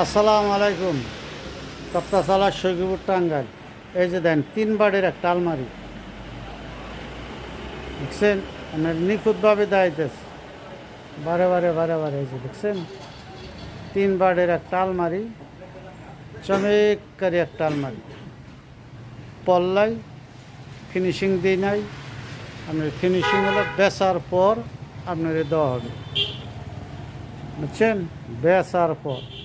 আসসালামু আলাইকুম। তপ্তাশালা সৈকিপুর টাঙ্গাইল। এই যে দেন, তিন বাড়ির একটা আলমারি। দেখছেন? আপনার নিখুঁতভাবে দাঁড়াইতেছে। বারে বারে বারে বারে এই যে দেখছেন? তিন বাড়ির একটা আলমারি, চমেককারী একটা আলমারি। পল্লাই, ফিনিশিং দিই নাই। আপনার ফিনিশিং হলো বেচার পর আপনার দেওয়া হবে। বুঝছেন? বেচার পর।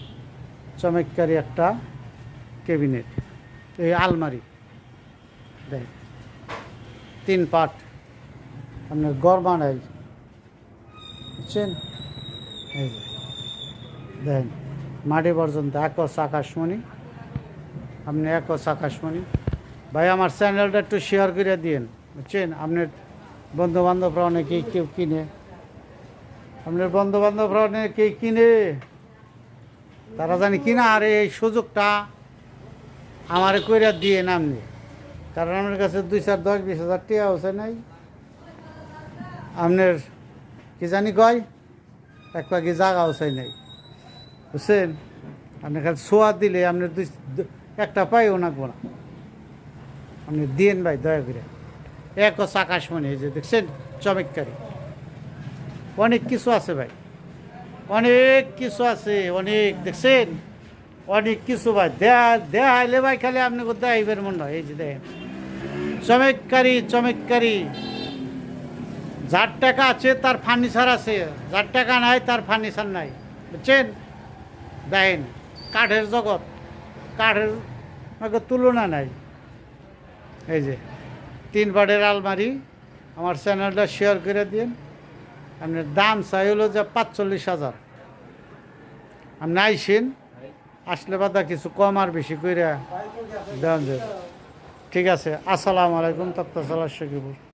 চমৎকারী একটা ক্যাবিনেট। এই আলমারি দেখ তিন পাট। আপনার গরমা নাই বুঝছেন? এই দেখেন, মাটি পর্যন্ত একস আকাশমণি। আপনি একস আকাশমণি। ভাই, আমার চ্যানেলটা একটু শেয়ার করে দিন বুঝছেন? আপনার বন্ধু বান্ধবরা অনেকেই কেউ কিনে। আপনার বন্ধু বান্ধবরা অনেকেই কিনে। তারা জানি কিনা আর এই সুযোগটা আমার কইরা দিয়ে নামনি কারণ আমার কাছে দুই চার দশ বিশ হাজার টাকা আছে নাই। আপনার কি জানি কয়, এক পাখি জাগা আছে নাই। বুঝছেন? আপনি খালি সোয়া দিলে আপনার দুই একটা পাইও না আপনি দিন ভাই, দয়া করে। এক আকাশমণি এই যে, দেখছেন? চমৎকারী। অনেক কিছু আছে ভাই। অনেক কিছু আছে, অনেক, দেখছেন? অনেক কিছু ভাই। দেয়া দেখাইলে ভাই খালি আপনি দেখাইবেন মনে হয়, এই যে দেখেন। চমৎকারী চমৎকারী। যার টাকা আছে, তার ফার্নিচার আছে। যার টাকা নাই, তার ফার্নিচার নাই। বুঝছেন? দেখেন, কাঠের জগৎ। কাঠের তুলনা নাই। এই যে, তিন বাড়ির আলমারি। আমার চ্যানেলটা শেয়ার করে দিন। আপনার দাম চাই হলো যে পাঁচচল্লিশ হাজার। আপনি আইসেন, আসলে বাদা কিছু কম আর বেশি করে দেওয়া ঠিক আছে, আসসালামু আলাইকুম তপ্তাশালা শকিবুর